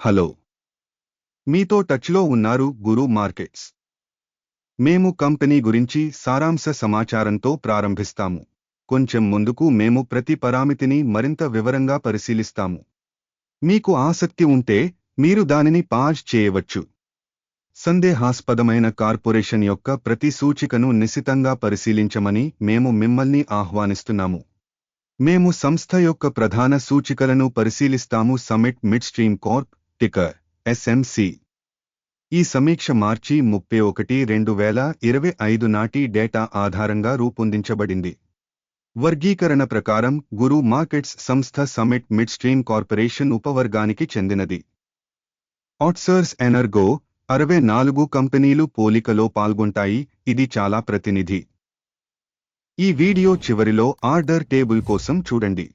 Hello. మీతో టచ్లో ఉన్నారు గురు మార్కెట్స్. మేము కంపెనీ గురించి సారాంశ సమాచారంతో ప్రారంభిస్తాము. కొంచెం ముందుకు మేము ప్రతి పరామితిని మరింత వివరంగా పరిశీలిస్తాము. మీకు ఆసక్తి ఉంటే మీరు దానిని పాజ్ చేయవచ్చు. సందేహాస్పదమైన కార్పొరేషన్ యొక్క ప్రతి సూచికను నిశితంగా పరిశీలించమని మేము మిమ్మల్ని ఆహ్వానిస్తున్నాము. మేము సంస్థ యొక్క ప్రధాన సూచికలను పరిశీలిస్తాము summit mid stream corp ticker SMC. ఈ సమీక్ష మార్చి ముప్పై ఒకటి రెండు వేల ఇరవై ఐదు నాటి డేటా ఆధారంగా రూపొందించబడింది. వర్గీకరణ ప్రకారం గురు మార్కెట్స్ సంస్థ సమిట్ మిడ్ స్ట్రీమ్ కార్పొరేషన్ ఉపవర్గానికి చెందినది. ఆట్సర్స్ ఎనర్గో అరవై నాలుగు కంపెనీలు పోలికలో పాల్గొంటాయి ఇది చాలా ప్రతినిధి. ఈ వీడియో చివరిలో ఆర్డర్ టేబుల్ కోసం చూడండి.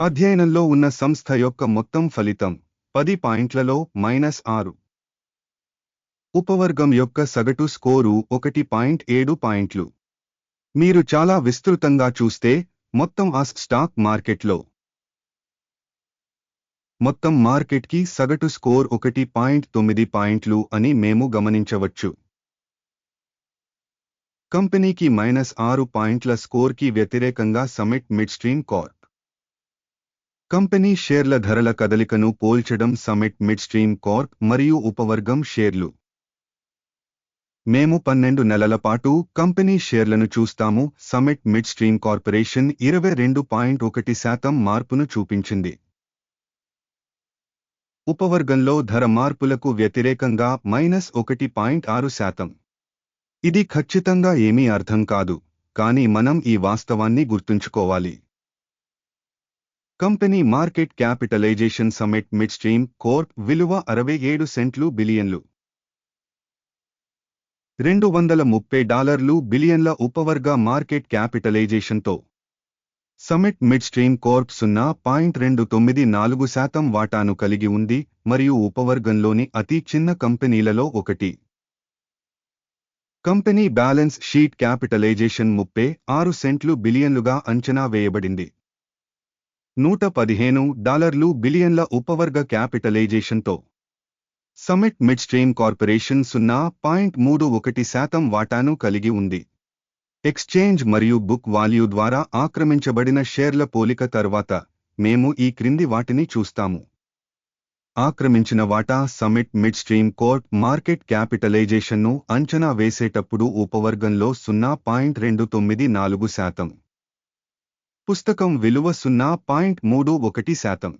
అధ్యయనంలో ఉన్న సంస్థ యొక్క మొత్తం ఫలితం. పది పాయింట్లలో మైనస్ ఆరు. ఉపవర్గం యొక్క సగటు స్కోరు ఒకటి పాయింట్ ఏడు పాయింట్లు. మీరు చాలా విస్తృతంగా చూస్తే మొత్తం ఆ స్టాక్ మార్కెట్లో. మొత్తం మార్కెట్కి సగటు స్కోర్ ఒకటి పాయింట్ తొమ్మిది పాయింట్లు అని మేము గమనించవచ్చు. కంపెనీకి మైనస్ ఆరు పాయింట్ల స్కోర్కి వ్యతిరేకంగా సమిట్ మిడ్ స్ట్రీమ్ కంపెనీ షేర్ల ధరల కదలికను పోల్చడం సమిట్ మిడ్ స్ట్రీమ్ కార్ప్ మరియు ఉపవర్గం షేర్లు. మేము పన్నెండు నెలల పాటు కంపెనీ షేర్లను చూస్తాము. సమిట్ మిడ్ స్ట్రీమ్ కార్పొరేషన్ ఇరవై రెండు పాయింట్ ఒకటి శాతం మార్పును చూపించింది. ఉపవర్గంలో ధర మార్పులకు వ్యతిరేకంగా మైనస్ ఒకటి పాయింట్ ఆరు శాతం. ఇది ఖచ్చితంగా ఏమీ అర్థం కాదు కానీ మనం ఈ వాస్తవాన్ని గుర్తుంచుకోవాలి. Company market capitalization summit mid stream corp విలువ అరవై ఏడు సెంట్లు బిలియన్లు. రెండు వందల ముప్పై డాలర్లు బిలియన్ల ఉపవర్గ మార్కెట్ క్యాపిటలైజేషన్తో. సమిట్ మిడ్ స్ట్రీమ్ కోర్ప్ సున్నా పాయింట్ రెండు తొమ్మిది నాలుగు శాతం వాటాను కలిగి ఉంది మరియు ఉపవర్గంలోని అతి చిన్న కంపెనీలలో ఒకటి. కంపెనీ బ్యాలెన్స్ షీట్ క్యాపిటలైజేషన్ ముప్పై ఆరు సెంట్లు బిలియన్లుగా అంచనా వేయబడింది. నూట పదిహేను డాలర్లు బిలియన్ల ఉపవర్గ క్యాపిటలైజేషన్తో. సమిట్ మిడ్ స్ట్రీమ్ కార్పొరేషన్ సున్నా పాయింట్ మూడు ఒకటి శాతం వాటాను కలిగి ఉంది. ఎక్స్చేంజ్ మరియు బుక్ వాల్యూ ద్వారా ఆక్రమించబడిన షేర్ల పోలిక తర్వాత మేము ఈ క్రింది వాటిని చూస్తాము. ఆక్రమించిన వాటా summit mid stream corp market క్యాపిటలైజేషన్ను అంచనా వేసేటప్పుడు ఉపవర్గంలో సున్నా పాయింట్ రెండు తొమ్మిది నాలుగు శాతం. పుస్తకం విలువ సున్నా పాయింట్ మూడు ఒకటి శాతం.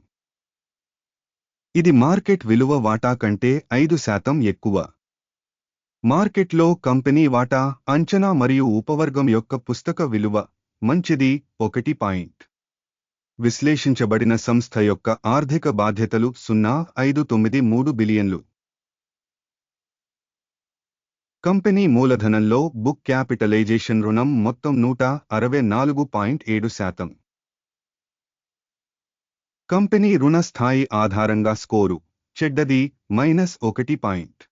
ఇది మార్కెట్ విలువ వాటా కంటే ఐదు శాతం ఎక్కువ. మార్కెట్లో కంపెనీ వాటా అంచనా మరియు ఉపవర్గం యొక్క పుస్తక విలువ మంచిది ఒకటి పాయింట్. విశ్లేషించబడిన సంస్థ యొక్క ఆర్థిక బాధ్యతలు సున్నా ఐదు తొమ్మిది మూడు బిలియన్లు. కంపెనీ మూలధనంలో బుక్ క్యాపిటలైజేషన్ రుణం మొత్తం నూట అరవై నాలుగు పాయింట్ ఏడు శాతం. కంపెనీ రుణ స్థాయి ఆధారంగా స్కోరు చెడ్డది మైనస్ ఒకటి పాయింట్.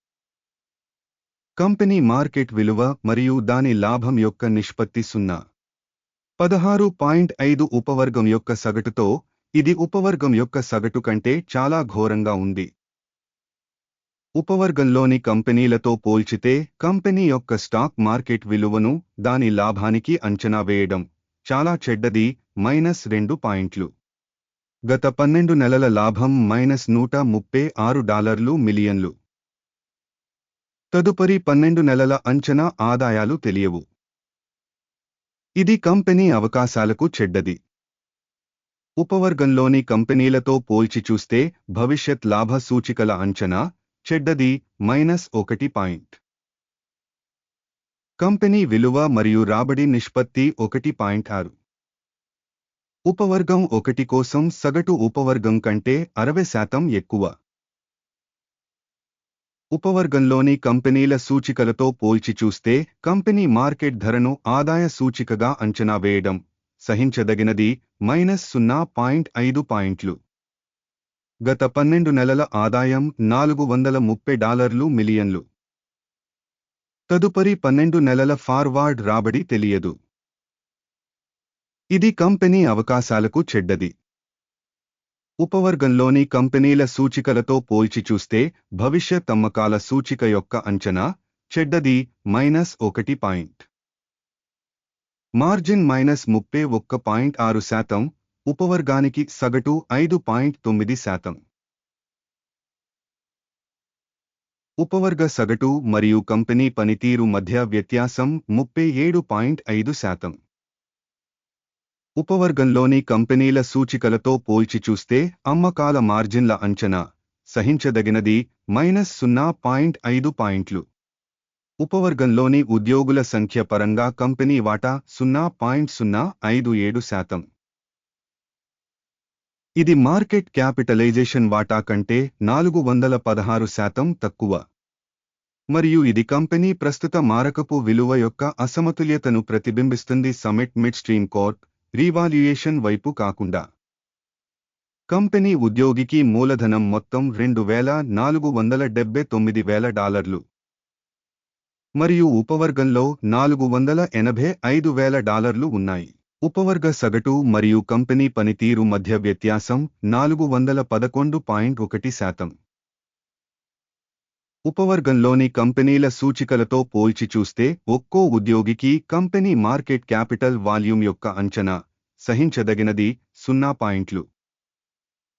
కంపెనీ మార్కెట్ విలువ మరియు దాని లాభం యొక్క నిష్పత్తి సున్నా. పదహారు పాయింట్ ఐదు ఉపవర్గం యొక్క సగటుతో ఇది ఉపవర్గం యొక్క సగటు కంటే చాలా ఘోరంగా ఉంది. ఉపవర్గంలోని కంపెనీలతో పోల్చితే కంపెనీ యొక్క స్టాక్ మార్కెట్ విలువను దాని లాభానికి అంచనా వేయడం చాలా చెడ్డది మైనస్ రెండు పాయింట్లు. గత పన్నెండు నెలల లాభం మైనస్ నూట ముప్పై ఆరు డాలర్లు మిలియన్లు. తదుపరి పన్నెండు నెలల అంచనా ఆదాయాలు తెలియవు. ఇది కంపెనీ అవకాశాలకు చెడ్డది. ఉపవర్గంలోని కంపెనీలతో పోల్చి చూస్తే భవిష్యత్ లాభ సూచికల అంచనా చెడ్డది మైనస్ ఒకటి పాయింట్. కంపెనీ విలువ మరియు రాబడి నిష్పత్తి ఒకటి పాయింట్ ఆరు. ఉపవర్గం ఒకటి కోసం సగటు ఉపవర్గం కంటే అరవై శాతం ఎక్కువ. ఉపవర్గంలోని కంపెనీల సూచికలతో పోల్చి చూస్తే కంపెనీ మార్కెట్ ధరను ఆదాయ సూచికగా అంచనా వేయడం సహించదగినది మైనస్ సున్నా పాయింట్ ఐదు పాయింట్లు. గత పన్నెండు నెలల ఆదాయం నాలుగు వందల ముప్పై డాలర్లు మిలియన్లు. తదుపరి పన్నెండు నెలల ఫార్వార్డ్ రాబడి తెలియదు. ఇది కంపెనీ అవకాశాలకు చెడ్డది. ఉపవర్గంలోని కంపెనీల సూచికలతో పోల్చి చూస్తే భవిష్యత్ అమ్మకాల సూచిక యొక్క అంచనా చెడ్డది మైనస్ ఒకటి పాయింట్. మార్జిన్ మైనస్ ముప్పై ఒక్క పాయింట్ ఆరు శాతం ఉపవర్గానికి సగటు ఐదు పాయింట్ తొమ్మిది శాతం. ఉపవర్గ సగటు మరియు కంపెనీ పనితీరు మధ్య వ్యత్యాసం ముప్పై ఏడు పాయింట్ ఐదు శాతం. ఉపవర్గంలోని కంపెనీల సూచికలతో పోల్చి చూస్తే అమ్మకాల మార్జిన్ల అంచనా సహించదగినది మైనస్ సున్నా పాయింట్ ఐదు పాయింట్లు. ఉపవర్గంలోని ఉద్యోగుల సంఖ్య పరంగా కంపెనీ వాటా సున్నా పాయింట్ సున్నా ఐదు ఏడు శాతం. ఇది మార్కెట్ క్యాపిటలైజేషన్ వాటా కంటే నాలుగు వందల పదహారు శాతం తక్కువ. మరియు ఇది కంపెనీ ప్రస్తుత మారకపు విలువ యొక్క అసమతుల్యతను ప్రతిబింబిస్తుంది summit mid stream corp revaluation వైపు కాకుండా. కంపెనీ ఉద్యోగికి మూలధనం మొత్తం రెండు వేల నాలుగు వందల డెబ్బై తొమ్మిది వేల డాలర్లు. మరియు ఉపవర్గంలో నాలుగు వందల ఎనభై ఐదు వేల డాలర్లు ఉన్నాయి. ఉపవర్గ సగటు మరియు కంపెనీ పనితీరు మధ్య వ్యత్యాసం నాలుగు వందల పదకొండు పాయింట్ ఒకటి శాతం. ఉపవర్గంలోని కంపెనీల సూచికలతో పోల్చి చూస్తే ఒక్కో ఉద్యోగికి కంపెనీ మార్కెట్ క్యాపిటల్ వాల్యూమ్ యొక్క అంచనా సహించదగినది సున్నా పాయింట్లు.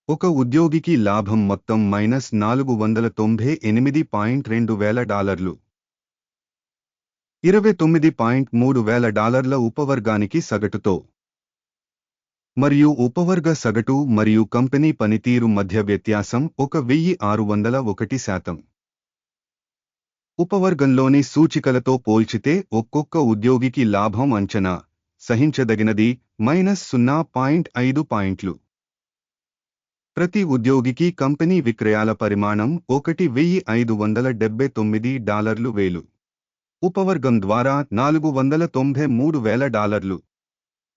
ఒక ఉద్యోగికి లాభం మొత్తం మైనస్ నాలుగు వందల తొంభై ఎనిమిది పాయింట్ రెండు వేల డాలర్లు. ఇరవై తొమ్మిది పాయింట్ మూడు వేల డాలర్ల ఉపవర్గానికి సగటుతో. మరియు ఉపవర్గ సగటు మరియు కంపెనీ పనితీరు మధ్య వ్యత్యాసం ఒక వెయ్యి ఆరు వందల ఒకటి శాతం. ఉపవర్గంలోని సూచికలతో పోల్చితే ఒక్కొక్క ఉద్యోగికి లాభం అంచనా సహించదగినది మైనస్ సున్నా పాయింట్ ఐదు పాయింట్లు. ప్రతి ఉద్యోగికి కంపెనీ విక్రయాల పరిమాణం ఒకటి వెయ్యి ఐదు వందల డెబ్బై తొమ్మిది డాలర్లు వేలు. ఉపవర్గం ద్వారా నాలుగు వందల తొంభై మూడు వేల డాలర్లు.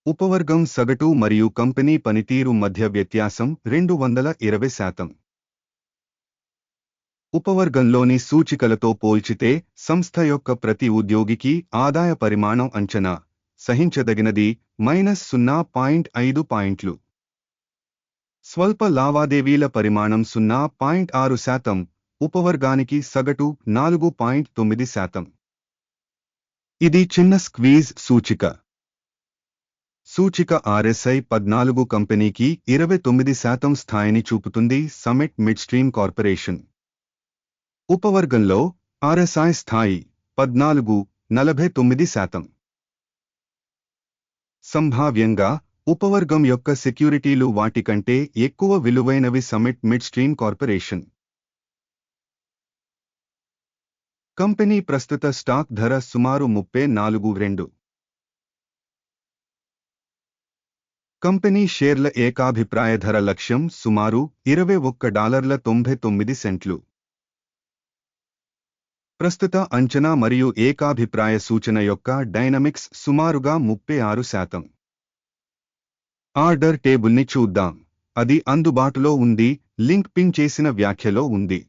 ఉపవర్గం సగటు మరియు కంపెనీ పనితీరు మధ్య వ్యత్యాసం రెండు వందల ఇరవై శాతం. ఉపవర్గంలోని సూచికలతో పోల్చితే సంస్థ యొక్క ప్రతి ఉద్యోగికి ఆదాయ పరిమాణం అంచనా సహించదగినది మైనస్ సున్నా పాయింట్ ఐదు పాయింట్లు. స్వల్ప లావాదేవీల పరిమాణం సున్నా పాయింట్ ఆరు శాతం ఉపవర్గానికి సగటు నాలుగు పాయింట్ తొమ్మిది శాతం. ఇది చిన్న స్క్వీజ్ సూచిక. సూచిక ఆర్ఎస్ఐ పద్నాలుగు కంపెనీకి ఇరవై తొమ్మిది శాతం స్థాయిని చూపుతుంది సమిట్ మిడ్ స్ట్రీమ్ కార్పొరేషన్. ఉపవర్గంలో ఆర్ఎస్ఐ స్థాయి పద్నాలుగు నలభై తొమ్మిది శాతం. సంభావ్యంగా ఉపవర్గం యొక్క సెక్యూరిటీలు వాటి కంటే ఎక్కువ విలువైనవి summit mid stream corporation. Company ప్రస్తుత స్టాక్ ధర సుమారు ముప్పై నాలుగు రెండు. కంపెనీ షేర్ల ఏకాభిప్రాయ ధర లక్ష్యం సుమారు ఇరవై ఒక్క డాలర్ల తొంభై తొమ్మిది సెంట్లు. ప్రస్తుత అంచనా మరియు ఏకాభిప్రాయ సూచన యొక్క డైనమిక్స్ సుమారుగా ముప్పై ఆరు శాతం. ఆర్డర్ టేబుల్ని చూద్దాం. అది అందుబాటులో ఉంది లింక్ పిన్ చేసిన వ్యాఖ్యలో ఉంది.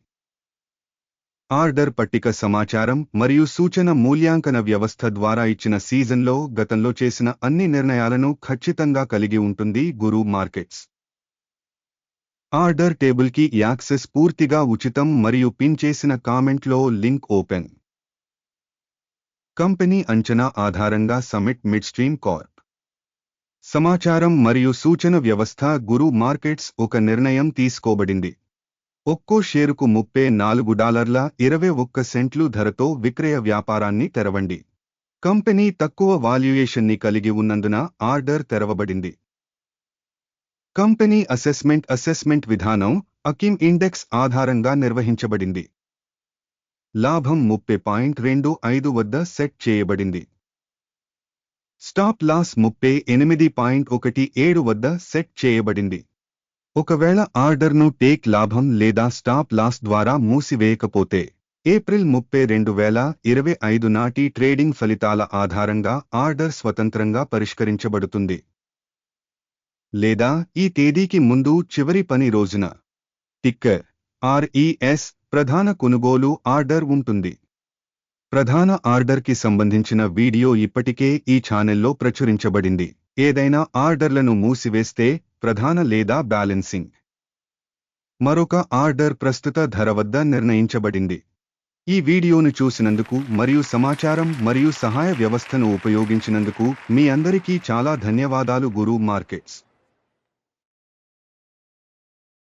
ఆర్డర్ పట్టిక సమాచారం మరియు సూచన మూల్యాంకన వ్యవస్థ ద్వారా ఇచ్చిన సీజన్లో గతంలో చేసిన అన్ని నిర్ణయాలను ఖచ్చితంగా కలిగి ఉంటుంది గురు మార్కెట్స్. ఆర్డర్ టేబుల్కి యాక్సెస్ పూర్తిగా ఉచితం మరియు పిన్ చేసిన కామెంట్లో లింక్ ఓపెన్. కంపెనీ అంచనా ఆధారంగా సమిట్ మిడ్స్ట్రీమ్ కార్ప్. సమాచారం మరియు సూచన వ్యవస్థ గురు మార్కెట్స్ ఒక నిర్ణయం తీసుకోబడింది. ఒక్కో షేరుకు ముప్పై నాలుగు డాలర్ల ఇరవై ఒక్క సెంట్లు ధరతో విక్రయ వ్యాపారాన్ని తెరవండి. కంపెనీ తక్కువ వాల్యుయేషన్ని కలిగి ఉన్నందున ఆర్డర్ తెరవబడింది. కంపెనీ అసెస్మెంట్ అసెస్మెంట్ విధానం అకిమ్ ఇండెక్స్ ఆధారంగా నిర్వహించబడింది. లాభం ముప్పై పాయింట్ రెండు ఐదు వద్ద సెట్ చేయబడింది. స్టాప్ లాస్ ముప్పై ఎనిమిది పాయింట్ ఒకటి ఏడు వద్ద సెట్ చేయబడింది. ఒకవేళ ఆర్డర్ను టేక్ లాభం లేదా స్టాప్ లాస్ ద్వారా మూసివేయకపోతే ఏప్రిల్ ముప్పై రెండు వేల ఇరవై ఐదు నాటి ట్రేడింగ్ ఫలితాల ఆధారంగా ఆర్డర్ స్వతంత్రంగా పరిష్కరించబడుతుంది. లేదా ఈ తేదీకి ముందు చివరి పని రోజున. టిక్కర్ ఆర్ఈఎస్ ప్రధాన కొనుగోలు ఆర్డర్ ఉంటుంది. ప్రధాన ఆర్డర్కి సంబంధించిన వీడియో ఇప్పటికే ఈ ఛానెల్లో ప్రచురించబడింది. ఏదైనా ఆర్డర్లను మూసివేస్తే ప్రధాన లేదా బ్యాలెన్సింగ్. మరొక ఆర్డర్ ప్రస్తుత ధర వద్ద నిర్ణయించబడింది. ఈ వీడియోను చూసినందుకు మరియు సమాచారం మరియు సహాయ వ్యవస్థను ఉపయోగించినందుకు మీ అందరికీ చాలా ధన్యవాదాలు గురు మార్కెట్స్.